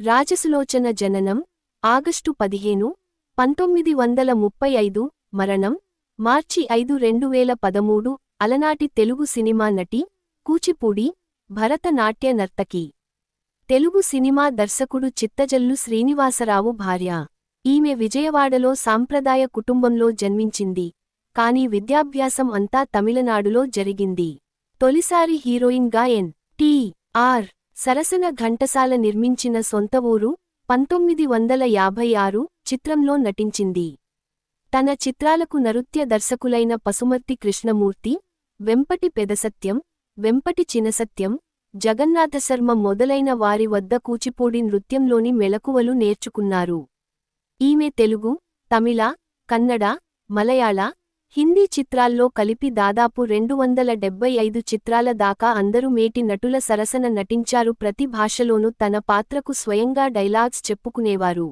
రాజసులోచన జననం ఆగస్టు పదిహేను పంతొమ్మిది వందల ముప్పై ఐదు మరణం మార్చి ఐదు రెండు వేల పదమూడు అలనాటి తెలుగు సినిమా నటి కూచిపూడి భరతనాట్య నర్తకి. తెలుగు సినిమా దర్శకుడు చిత్తజల్లు శ్రీనివాసరావు భార్య. ఈమె విజయవాడలో సాంప్రదాయ కుటుంబంలో జన్మించింది. కాని విద్యాభ్యాసం అంతా తమిళనాడులో జరిగింది. తొలిసారి హీరోయిన్గా ఎన్. టి. ఆర్. సరసన ఘంటసాల నిర్మించిన సొంత ఊరు పంతొమ్మిది వందల యాభై ఆరు చిత్రంలో నటించింది. తన చిత్రాలకు నృత్య దర్శకులైన పసుమర్తి కృష్ణమూర్తి వెంపటి పెదసత్యం వెంపటి చినసత్యం జగన్నాథశర్మ మొదలైన వారి వద్ద కూచిపూడి నృత్యంలోని మెలకువలు నేర్చుకున్నారు. ఈమె తెలుగు తమిళ కన్నడ మలయాళ హిందీ చిత్రాల్లో కలిపి దాదాపు రెండు వందల డెబ్బై ఐదు చిత్రాల దాకా అందరూ మేటి నటుల సరసన నటించారు. ప్రతి భాషలోనూ తన పాత్రకు స్వయంగా డైలాగ్స్ చెప్పుకునేవారు.